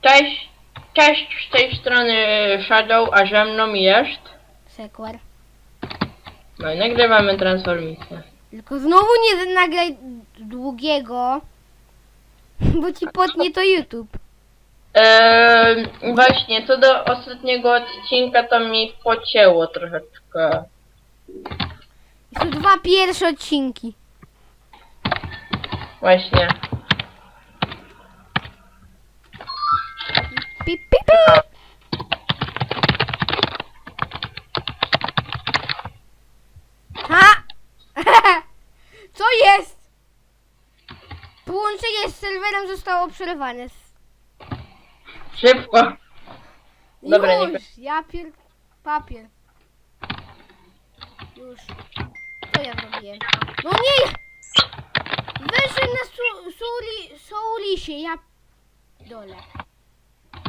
Cześć, cześć z tej strony Shadow, a ze mną jest. Sekwar. No i nagrywamy transformicję. Tylko znowu nie nagraj długiego, bo ci potnie to YouTube. Eee, właśnie, co do ostatniego odcinka, to mi pocięło troszeczkę. Są dwa pierwsze odcinki. Właśnie. Połączenie z serwerem zostało przerwane. Szybko. Dobra, nie Już, ja pier... papier. Już. Co ja zrobiłem? No nie! Wyszedł na su, suli, soulisie, ja... Dole.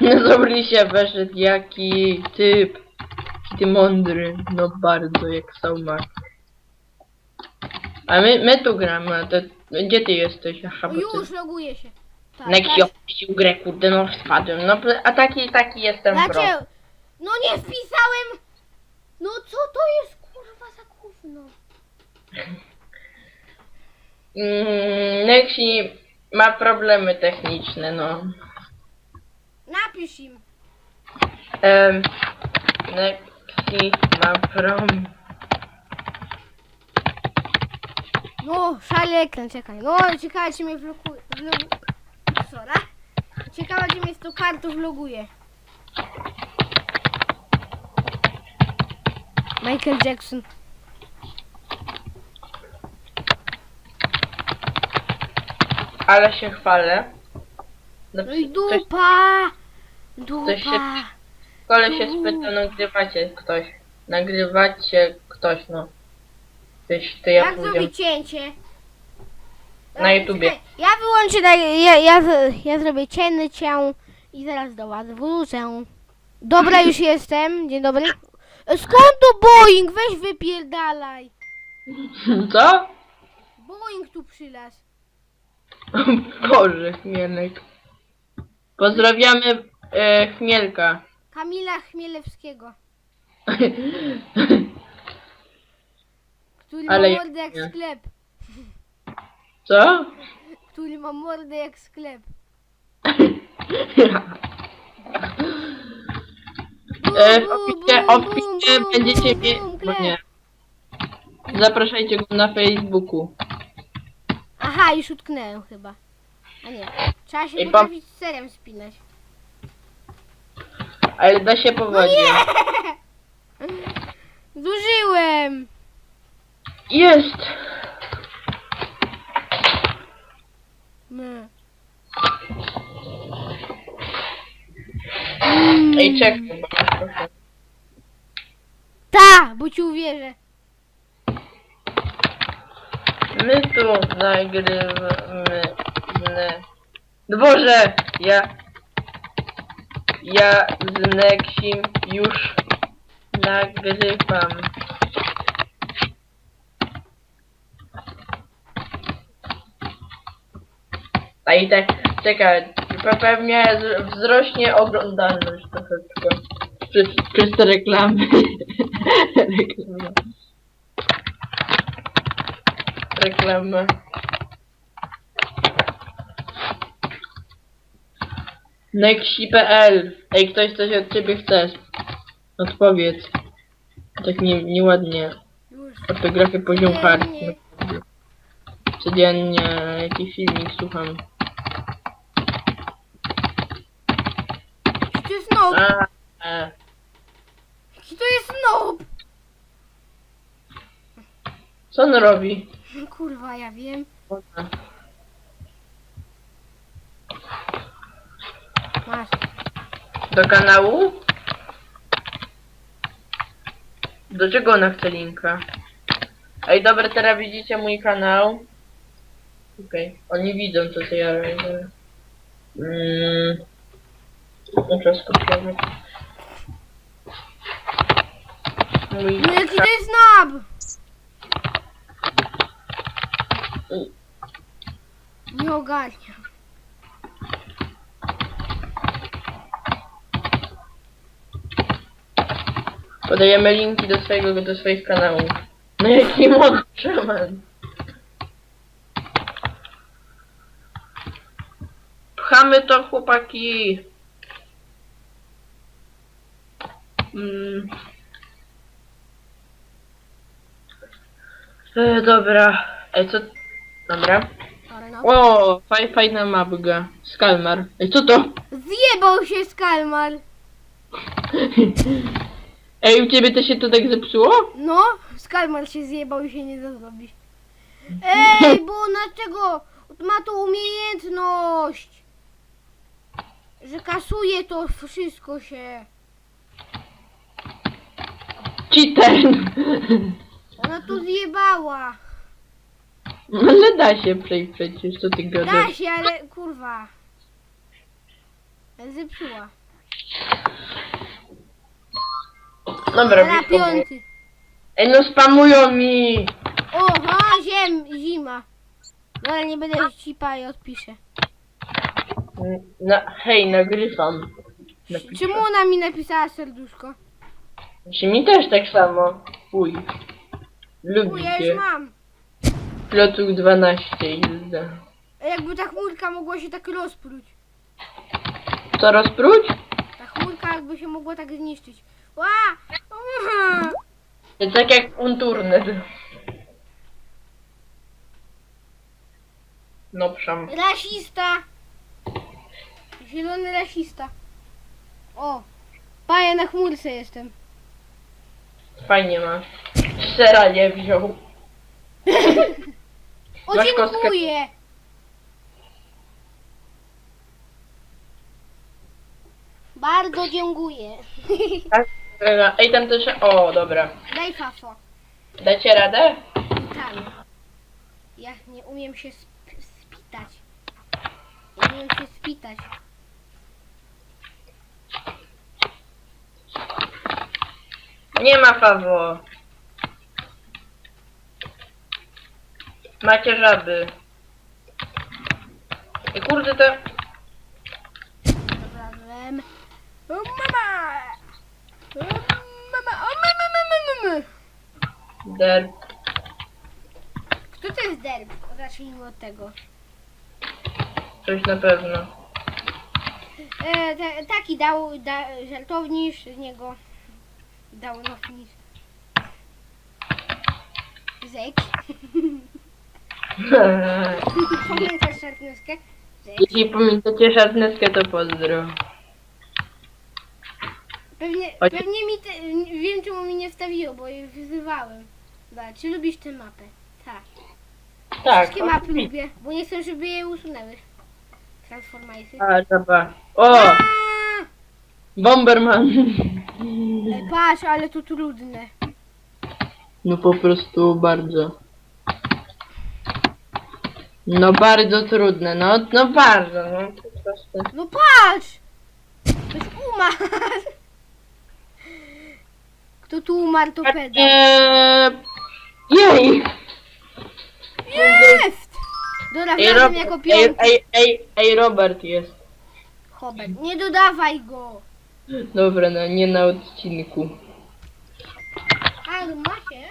No dobry się weszedł, jaki typ. Jaki ty mądry. No bardzo, jak Sauma. A my, my tu gramy, a to gdzie ty jesteś? Aha, O, bo ty... już loguję się. Tak, jakiś tak. opuścił grę, kurde, no spadłem. No a taki, taki jestem pro. Znaczy, no nie wpisałem! No co to jest kurwa za gówno? Mm, Nexi ma problemy techniczne, no. Napisz im. Um, Nexi ma prom... No, szary ekran, czekaj. No, ciekawe czy mnie. Vlogu... Sora. Ciekawe czy mnie z tą kartą vloguje. Michael Jackson. Ale się chwalę. No, No i ktoś, dupa! ktoś się- Dupa! kole się spyta, nagrywacie ktoś. Nagrywacie ktoś, no. Tyś, ty ja Jak pójdę. zrobić cięcie? Na YouTubie. Czekaj, Ja wyłączę, na, ja, ja, z- ja zrobię cięcie i zaraz do was wrócę. Dobra, już jestem. Dzień dobry. E, Skąd to Boeing? Weź wypierdalaj. Co? Boeing tu przylas. Boże, Chmielek. Pozdrawiamy e, Chmielka. Kamila Chmielewskiego. Który Ale ma mordę jak nie. sklep. Co? Który ma mordę jak sklep. E, w Bum, opisie, bum, opisie bum, będziecie bum, mieć... bum, No klep. nie. Zapraszajcie go na Facebooku. Aha, już utknęłem chyba. A nie. Trzeba się Ej, potrafić z serem spinać. Ale da się po wodzie. Zużyłem! Jest! My. Ej, czekaj, bo trochę. Ta, bo ci uwierzę. My tu nagrywamy... No Boże! Ja... Ja z Nexim już nagrywam. A i tak, czekaj, pe- pewnie z- wzrośnie oglądalność troszeczkę. Przez, przez te reklamy. Reklama. Reklama. Nexi.pl Ej, ktoś coś od ciebie chce. Odpowiedz. Tak nie, nieładnie. Już. Ortografię poziom hard. nie. Codziennie jakiś filmik słucham. Jaki to jest noob? A, e. Jaki to jest noob? Co on robi? Kurwa, ja wiem. Masz. Do kanału? Do czego ona chce linka? Ej, dobra, teraz widzicie mój kanał. Okej, oni widzą to, co ja robię. Mm. Dobrze, skoczyłem. Mój No jaki to jest nab? Nie ogarnia. Podajemy linki do swojego, do swoich kanałów. No jaki mod szaman. Pchamy to chłopaki. Mm. E, dobra. Ej, co? Dobra. No. O, faj, fajna mapga. Skalmar. Ej, co to? Zjebał się skalmar. Ej, u ciebie to się to tak zepsuło? No, skalmar się zjebał i się nie da zrobić. Ej, bo dlaczego ma to umiejętność, że kasuje to wszystko się. Cheater! Ona to zjebała. Ale da się przejść przecież, co ty Da gadasz? się, ale kurwa. Zepsuła. Dobra, Na było. piąty. Ej, no spamują mi! Oha, ziem, zima. No ale nie będę cipa i odpiszę. Na, hej, nagrywam. Napiszę. Czemu ona mi napisała serduszko? Znaczy mi też tak samo. Uj. Uj, Lubię ja już cię. mam. Plotuk 12 Ilda. A Jakby ta chmurka mogła się tak rozpróć. Co rozpróć? Ta chmurka jakby się mogła tak zniszczyć. Ła! Uha! To tak jak Unturnet. No przam. Rasista! Zielony rasista. O! Paja na chmurce jestem. Fajnie ma. Sera nie wziął. O, Masz kostkę? dziękuję! Bardzo dziękuję. Ej, tam też... O, dobra. Daj fafo. Dacie radę? Tam. Ja nie umiem się sp- spitać. Nie umiem się spitać. Nie ma fawo. Macie żaby. I kurde to... Razem. O mama! O mama! O mama, mama, mama! Der... Kto to jest derb? Zacznijmy od tego. Coś na pewno. E, taki dał da, żartownisz z niego. Dał nownisz. Zek. Pamiętasz szarpnuskę? Zek. Jeśli pamiętacie szarpneskę, to pozdro. Pewnie, Chodź. pewnie mi te, wiem czemu mi nie wstawiło, bo je wyzywałem. Dobra, czy lubisz tę mapę? Tak. Tak. Wszystkie mapy lubię, bo nie chcę, żeby je usunęły. Transformacje. A, żaba. O! Aaa! Bomberman. Ej, patrz, ale to trudne. No po prostu bardzo. No bardzo trudne, no, no bardzo, no po prostu. No patrz! Ktoś umarł! Kto tu umarł, to peda. Eee, jej! Jest! Ej, jako ej, piąty. ej, ej, ej, Robert jest. Hobet, nie dodawaj go! Dobra, no nie na odcinku. A, no macie?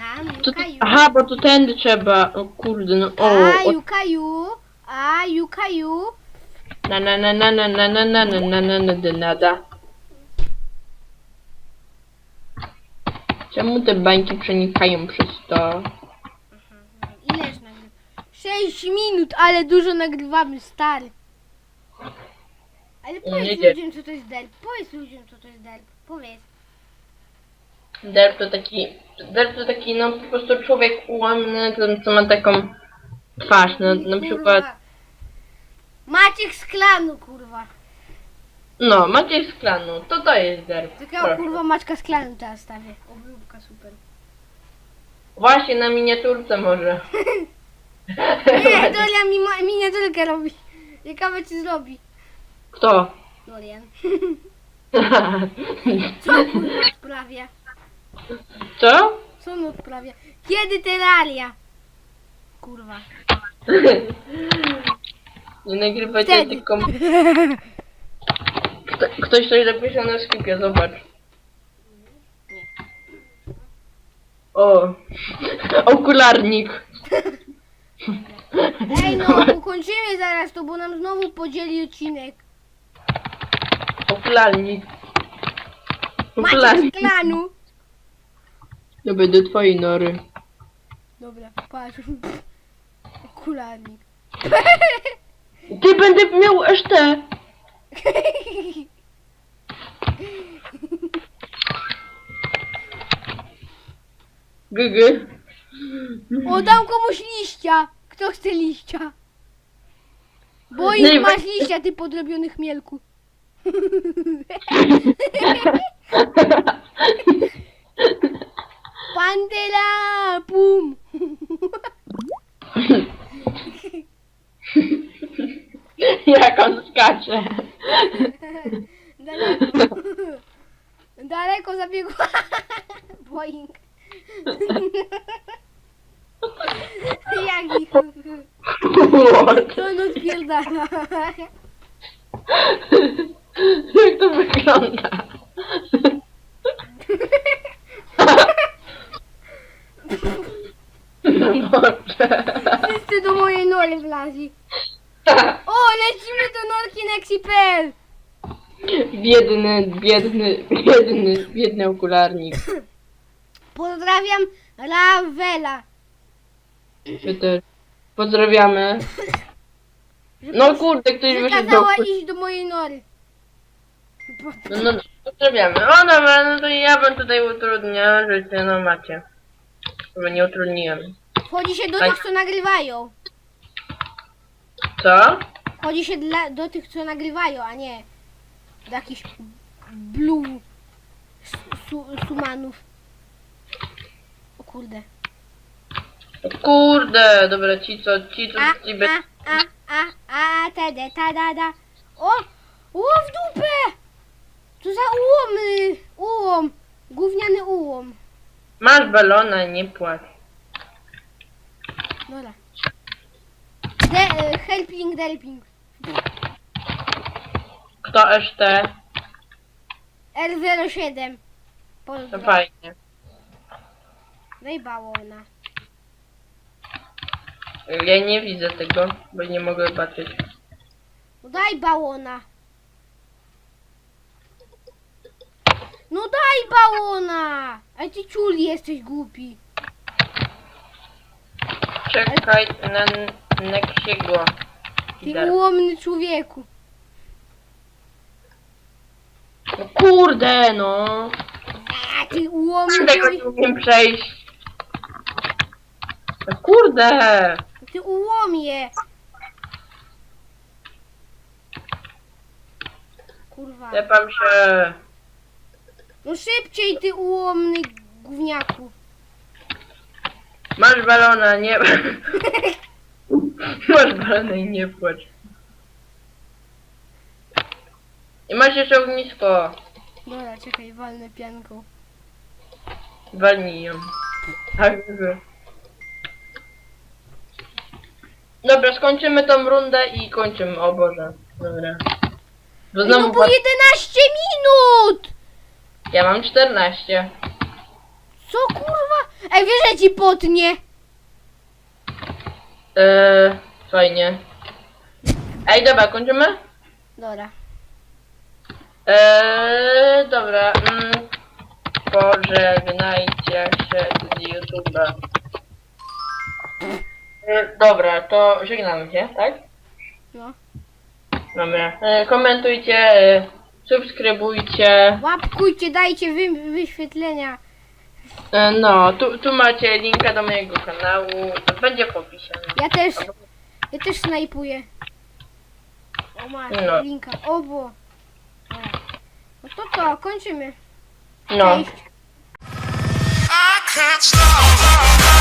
A, To, Jukaju. aha, bo tu tędy trzeba. O kurde, no o. A, o Jukaju. A, Jukaju. na na na na na na na na na na na na na nada. Czemu te bańki przenikają przez to? Ileż nagrywamy? 6 minut, ale dużo nagrywamy, stary. Ale powiedz nie ludziom, co to jest derb. Powiedz ludziom, co to jest derb. Powiedz. Derp to taki, derp to taki, no po prostu człowiek ułamny, ten co ma taką twarz, no na Kurwa. przykład, Maciek z klanu, kurwa. no Maciej z klanu, to to jest derp. Takiego Proszę. kurwa Maćka z klanu teraz stawię. Obróbka super. Właśnie na miniaturce może. Nie, Dorian mi ma- miniaturkę robi. Ciekawe czy zrobi. Kto? Dorian. Co kurwa odprawia? Co? Co on odprawia? Kiedy teralia? Kurwa. Nie nagrywajcie Wtedy. tylko... Kto, ktoś coś napisał na sklepie, zobacz. O, okularnik. Ej no, ukończymy zaraz to, bo nam znowu podzieli odcinek. Okularnik. Macie Okularnik. z klanu. To będę twojej nory. Dobra, patrz. Okularnik. Ty będę miał ST. Gygy. O, dam komuś liścia. Kto chce liścia? Bo No i ich masz liścia, ty podrobiony chmielku. Pandela, pum. Jak on skacze. Daleko. Daleko zabiegła. Boing. Jak ich. To on odpierdala. Jak to wygląda? Boże. Wszyscy do mojej nory wlazli. O, lecimy do norki Nexi.pl. Biedny, biedny, biedny, biedny okularnik. Pozdrawiam Ravela. My też. Pozdrawiamy. No kurde, ktoś wyszedł do... Wykazała iść do mojej nory. No, no, pozdrawiamy. O dobra, no to ja bym tutaj utrudniał życie, no macie. Bo nie utrudniłem. Chodzi się do Tak. tych, co nagrywają. Co? Chodzi się dla, do tych, co nagrywają, a nie do jakichś blue su, sumanów. O kurde. O Kurde, dobra, ci co, ci co A, ci by... a, a, a, a, ta, da, ta, da, da. O, o, w dupę! Co za ułomy, ułom, gówniany ułom. Masz balona, nie płacz. Dobra. De, e, helping, delping. Kto ST? R07. To Pozdro. fajnie. Wyjebało ona. Ja nie widzę tego, bo nie mogę patrzeć. No daj bałona. No daj bałona! A ty ciul jesteś głupi. Czekaj na Nexiego. Ty ułomny człowieku. No kurde, no. A ty ułomny Tego nie człowieku. umiem przejść. No kurde. Ty ułomie. Kurwa. Tepam się. No szybciej ty ułomny gówniaku. Masz balona, nie... Masz balona i nie płacz. I masz jeszcze ognisko. Dobra, czekaj, walnę pianką. Walnij ją. Tak, Dobra, skończymy tą rundę i kończymy. O Boże. Dobra. Bo no znowu bar- 11 minut! Ja mam 14. Co kurwa? Ej, wiesz, że ci potnie. Eee, fajnie. Ej, dobra, kończymy? Dobra. Eee, dobra. Mm, pożegnajcie się z YouTube'a. E, dobra, to żegnamy się, tak? No. Dobra. E, komentujcie, e, subskrybujcie. Łapkujcie, dajcie wy, wyświetlenia. E, no, tu, tu macie linka do mojego kanału. To będzie w opisie. Ja też, ja też snajpuję. O masz, No. linka, obo. No to co, kończymy. No. Cześć. I can't stop.